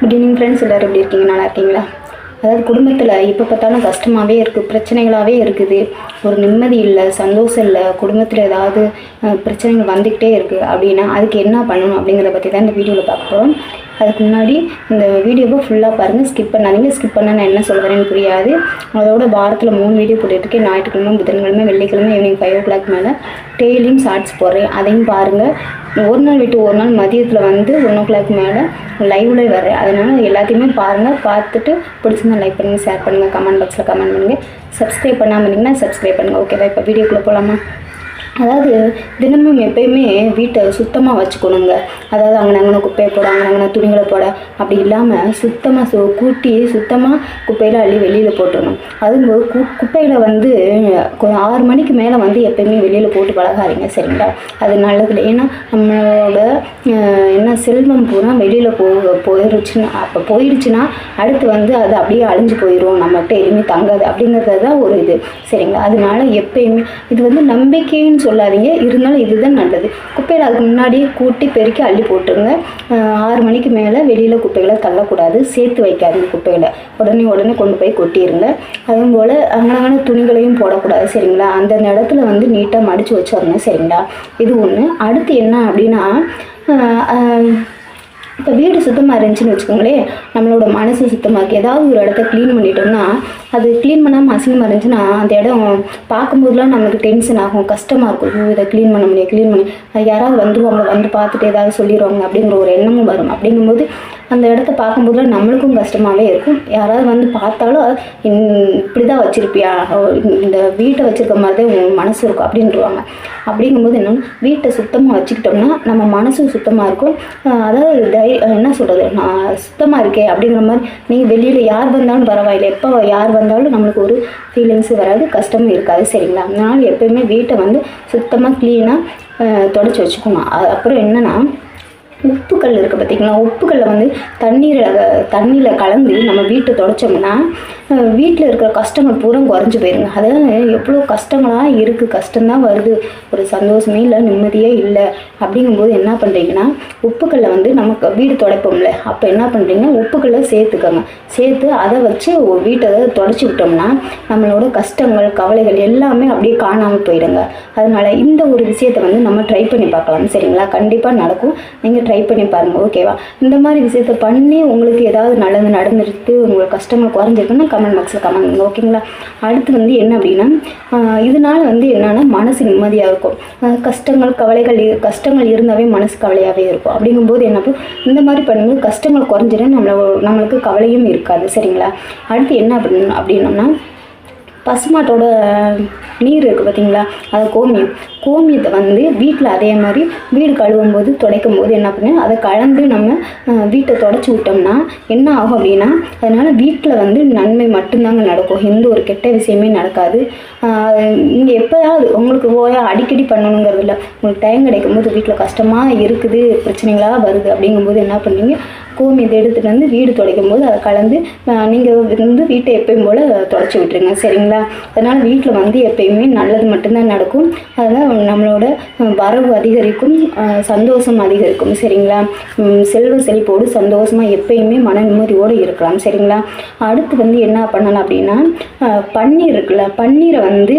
Good evening friends எல்லோரும் எப்படி இருக்கீங்க? நல்லா இருக்கீங்களா? அதாவது குடும்பத்தில் எப்போ பார்த்தாலும் கஷ்டமாகவே இருக்குது பிரச்சனைகளாகவே இருக்குது. ஒரு நிம்மதி இல்லை சந்தோஷம் இல்லை குடும்பத்தில் ஏதாவது பிரச்சனைகள் வந்துக்கிட்டே இருக்குது அப்படின்னா அதுக்கு என்ன பண்ணணும் அப்படிங்கிறத பற்றி தான் இந்த வீடியோவில் பார்க்க போகிறோம் அதுக்கு முன்னாடி இந்த வீடியோவை ஃபுல்லாக பாருங்கள் ஸ்கிப் பண்ணாதீங்க. ஸ்கிப் பண்ணால் நான் என்ன சொல்கிறேன்னு புரியாது. அதோட வாரத்தில் மூணு வீடியோ போட்டுருக்கேன் ஞாயிற்றுக்கிழமை புதன்கிழமை வெள்ளிக்கிழமை ஈவினிங் ஃபைவ் ஓ கிளாக் மேலே டெய்லியும் ஷார்ட்ஸ் போடுறேன். அதையும் பாருங்கள் ஒரு நாள் விட்டு ஒரு நாள் மதியத்தில் வந்து ஒன் ஓ கிளாக் மேலே லைவ்ல வர்றேன். அதனால் எல்லாத்தையுமே பாருங்கள் பார்த்துட்டு பிடிச்சிருந்தா லைக் பண்ணுங்கள் ஷேர் பண்ணுங்கள் கமெண்ட் பாக்ஸில் கமெண்ட் பண்ணுங்கள் சப்ஸ்கிரைப் பண்ணாமல் இருந்தீங்கன்னா சப்ஸ்கிரைப் பண்ணுங்கள் ஓகேவா இப்போ வீடியோக்குள்ளே போகலாமா அதாவது தினமும் எப்பயுமே வீட்டை சுத்தமாக வச்சுக்கணுங்க. அதாவது அங்கே அங்கே குப்பையை போட அங்கே அங்கே துணிகளை போட. அப்படி இல்லாமல் சுத்தமாக சு கூட்டி சுத்தமாக குப்பையில் அள்ளி வெளியில் போட்டுடணும். அதுவும் கு குப்பையில் வந்து ஆறு மணிக்கு மேலே வந்து எப்பயுமே வெளியில் போட்டு பழகாதீங்க சரிங்களா? அது நல்லதில்லை ஏன்னா நம்மளோட என்ன செல்வம் பூரா வெளியில் போ போயிருச்சுன்னா அப்போ போயிடுச்சுன்னா அடுத்து வந்து அது அப்படியே அழிஞ்சு போயிடும் நம்மகிட்ட எதுவுமே தங்காது அப்படிங்கிறது தான் ஒரு இது சரிங்களா? அதனால எப்பயுமே இது வந்து நம்பிக்கைன்னு சொல்லாதீங்க. இருந்தாலும் இதுதான் நல்லது. குப்பையில் அதுக்கு முன்னாடியே கூட்டி பெருக்கி அள்ளி போட்டுருங்க. ஆறு மணிக்கு மேலே வெளியில் குப்பைகளை தள்ளக்கூடாது. சேர்த்து வைக்காதீங்க குப்பைகளை. உடனே உடனே கொண்டு போய் கொட்டிடுங்க அதுவும் போல் அங்கனங்கான துணிகளையும் போடக்கூடாது. சரிங்களா? அந்தந்த இடத்துல வந்து நீட்டாக மடித்து வச்சிடணும். சரிங்களா? இது ஒன்று அடுத்து என்ன அப்படின்னா இப்போ வீடு சுத்தமாக இருந்துச்சுன்னு வச்சுக்கோங்களேன் நம்மளோட மனசு சுத்தமாக ஏதாவது ஒரு இடத்த க்ளீன் பண்ணிட்டோம்னா அது க்ளீன் பண்ணாமல் அசிங்கமாக இருந்துச்சுன்னா அந்த இடம் பார்க்கும்போதுலாம் நமக்கு டென்ஷன் ஆகும் கஷ்டமாக இருக்கும். இதை க்ளீன் பண்ண முடியும் க்ளீன் பண்ணி யாராவது வந்துருவாங்க வந்து பார்த்துட்டு ஏதாவது சொல்லிடுவாங்க அப்படிங்கிற ஒரு எண்ணமும் வரும். அப்படிங்கும்போது அந்த இடத்த பார்க்கும்போது நம்மளுக்கும் கஷ்டமாகவே இருக்கும். யாராவது வந்து பார்த்தாலும் இப்படி தான் வச்சுருப்பியா? இந்த வீட்டை வச்சுருக்க மாதிரி தான் உன் மனசு இருக்கும் அப்படின்ட்டுருவாங்க அப்படிங்கும்போது என்னென்னா வீட்டை சுத்தமாக வச்சுக்கிட்டோம்னா நம்ம மனசும் சுத்தமாக இருக்கும். அதாவது தை என்ன சொல்கிறது நான் சுத்தமாக இருக்கேன் அப்படிங்கிற மாதிரி நீங்கள் வெளியில் யார் வந்தாலும் பரவாயில்லை. எப்போ யார் வந்தாலும் நம்மளுக்கு ஒரு ஃபீலிங்ஸ் வராது கஷ்டமும் இருக்காது. சரிங்களா? அதனால் எப்போயுமே வீட்டை வந்து சுத்தமாக க்ளீனாக தொடச்சி வச்சுக்கணும். அது அப்புறம் என்னென்னா உப்புக்கல் இருக்குது பார்த்தீங்களா உப்புக்கல்லை வந்து தண்ணீரில் தண்ணியில் கலந்து நம்ம வீட்டை தொடச்சோம்னா வீட்டில் இருக்கிற கஷ்டங்கள் பூரா குறைஞ்சி போயிருங்க. அதாவது எவ்வளோ கஷ்டங்களாக இருக்குது கஷ்டம்தான் வருது. ஒரு சந்தோஷமே இல்லை நிம்மதியே இல்லை. அப்படிங்கும்போது என்ன பண்ணுறீங்கன்னா உப்புக்கல்லை வந்து நமக்கு வீடு துடைப்போம்ல. அப்போ என்ன பண்ணுறீங்கன்னா உப்புக்கல்லை சேர்த்துக்கோங்க. சேர்த்து அதை வச்சு வீட்டை தொடச்சி விட்டோம்னா நம்மளோட கஷ்டங்கள் கவலைகள் எல்லாமே அப்படியே காணாமல் போயிடுங்க. அதனால் இந்த ஒரு விஷயத்தை வந்து நம்ம ட்ரை பண்ணி பார்க்கலாம். சரிங்களா? கண்டிப்பாக நடக்கும். நீங்கள் ட்ரை பண்ணி பாருங்கள் ஓகேவா இந்த மாதிரி விஷயத்த பண்ணி உங்களுக்கு ஏதாவது நல்லது நடந்துருக்கு உங்களுக்கு கஷ்டங்கள் குறைஞ்சிருக்குன்னா கமெண்ட் பாக்ஸில் கமெண்ட் பண்ணுங்க ஓகேங்களா அடுத்து வந்து என்ன அப்படின்னா இதனால் வந்து என்னென்னா மனசு நிம்மதியாக இருக்கும். கஷ்டங்கள் கவலைகள் இரு- கஷ்டங்கள் இருந்தாவே மனசு கவலையாகவே இருக்கும். அப்படிங்கும்போது என்ன இந்த மாதிரி பண்ணும்போது கஷ்டங்கள் குறைஞ்சிடும் நம்மள நம்மளுக்கு கவலையும் இருக்காது சரிங்களா? அடுத்து என்ன அப்படின்னு அப்படின்னோம்னா பசுமாட்டோட நீர் இருக்குது பார்த்தீங்களா அது கோமியம். கோமியத்தை வந்து வீட்டில் அதே மாதிரி வீடு கழுவும் போது துடைக்கும் போது என்ன பண்ணு அதை கலந்து நம்ம வீட்டை தொடச்சி விட்டோம்னா என்ன ஆகும் அப்படின்னா அதனால் வீட்டில் வந்து நன்மை மட்டும்தாங்க நடக்கும். எந்த ஒரு கெட்ட விஷயமே நடக்காது. நீங்கள் எப்போயாவது உங்களுக்கு ஓயா அடிக்கடி பண்ணணுங்கிறது இல்லை. உங்களுக்கு டைம் கிடைக்கும் போது வீட்டில் கஷ்டமாக இருக்குது பிரச்சனைகளாக வருது அப்படிங்கும்போது என்ன பண்ணுவீங்க? கோமியத்தை எடுத்துகிட்டு வந்து வீடு துடைக்கும் போது அதை கலந்து நீங்கள் வந்து வீட்டை எப்பயும் போல் தொடச்சி விட்டுருங்க. சரிங்களா? அதனால் வீட்டில் வந்து எப்பயுமே நல்லது மட்டும்தான் நடக்கும். அதனால் நம்மளோட வரவு அதிகரிக்கும் சந்தோஷம் அதிகரிக்கும். சரிங்களா? செல்வ செழிப்போடு சந்தோஷமாக எப்பயுமே மன நிம்மதியோடு இருக்கலாம். சரிங்களா? அடுத்து வந்து என்ன பண்ணலாம் அப்படின்னா பன்னீர் இருக்குல்ல பன்னீரை வந்து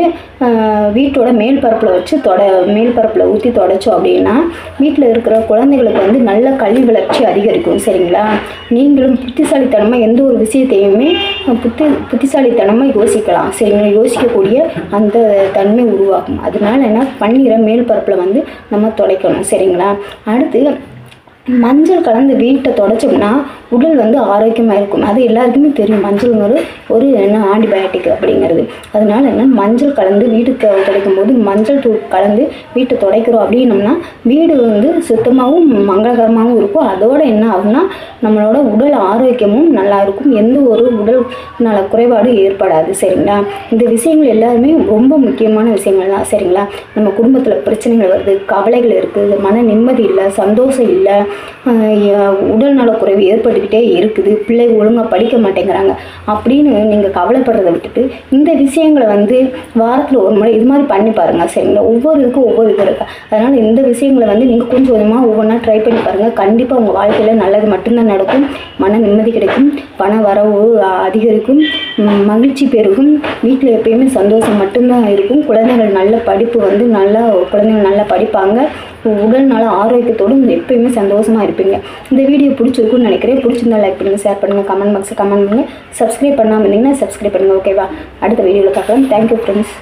வீட்டோட மேல் பரப்பில் வச்சு தொட மேல் பரப்பில் ஊற்றி தொடச்சோம் அப்படின்னா வீட்டில் இருக்கிற குழந்தைகளுக்கு வந்து நல்ல கல்வி வளர்ச்சி அதிகரிக்கும். சரிங்களா? நீங்களும் புத்திசாலித்தனமாக எந்த ஒரு விஷயத்தையுமே புத்தி புத்திசாலித்தனமாக யோசிக்கலாம். சரிங்களா யோசிக்கக்கூடிய அந்த தன்மை உருவாகும். அதனால என்ன? பன்னீரை மேல் பரப்பில் வந்து நம்ம தொலைக்கணும். சரிங்களா? அடுத்து மஞ்சள் கலந்து வீட்டை தொடச்சோம்னா உடல் வந்து ஆரோக்கியமாக இருக்கும். அது எல்லாருக்குமே தெரியும். மஞ்சள்ங்கிறது ஒரு என்ன ஆன்டிபயோட்டிக் அப்படிங்கிறது. அதனால என்ன? மஞ்சள் கலந்து வீட்டுக்கு துடைக்கும் போது மஞ்சள் தூள் கலந்து வீட்டை துடைக்கிறோம் அப்படின்னம்னா வீடு வந்து சுத்தமாகவும் மங்களகரமாகவும் இருக்கும். அதோட என்ன ஆகும்னா நம்மளோட உடல் ஆரோக்கியமும் நல்லா இருக்கும். எந்த ஒரு உடல் நல குறைபாடும் ஏற்படாது. சரிங்களா? இந்த விஷயங்கள் எல்லாருமே ரொம்ப முக்கியமான விஷயங்கள் தான். சரிங்களா? நம்ம குடும்பத்தில் பிரச்சனைகள் வருது கவலைகள் இருக்குது மன நிம்மதி இல்லை சந்தோஷம் இல்லை உடல் நலக்குறைவு ஏற்பட்டுக்கிட்டே இருக்குது பிள்ளை ஒழுங்காக படிக்க மாட்டேங்கிறாங்க அப்படின்னு நீங்கள் கவலைப்படுறதை விட்டுட்டு இந்த விஷயங்களை வந்து வாரத்தில் ஒரு முறை இது மாதிரி பண்ணி பாருங்கள் சரிங்களா? ஒவ்வொரு இதுக்கும் ஒவ்வொரு இது இருக்கு. அதனால் இந்த விஷயங்களை வந்து நீங்கள் கொஞ்சம் கொஞ்சமாக ஒவ்வொன்றா ட்ரை பண்ணி பாருங்கள் கண்டிப்பாக உங்கள் வாழ்க்கையில் நல்லது மட்டும்தான் நடக்கும். மன நிம்மதி கிடைக்கும். பண வரவு அதிகரிக்கும். மகிழ்ச்சி பெருகும். வீட்டில் எப்பயுமே சந்தோஷம் மட்டும்தான் இருக்கும். குழந்தைகள் நல்ல படிப்பு வந்து நல்லா குழந்தைகள் நல்லா படிப்பாங்க. உடல் நல ஆரோக்கியத்தோடும் எப்பயுமே சந்தோஷமாக இருப்பீங்க. இந்த வீடியோ பிடிச்சிருக்குன்னு நினைக்கிறேன். பிடிச்சிருந்தா லைக் பண்ணுங்கள் ஷேர் பண்ணுங்கள் கமெண்ட் பாக்ஸில் கமெண்ட் பண்ணுங்கள் சப்ஸ்கிரைப் பண்ணாமல் இருந்தீங்கன்னா சப்ஸ்கிரைப் பண்ணுங்கள் ஓகேவா அடுத்த வீடியோவில் பார்க்கலாம். Thank you friends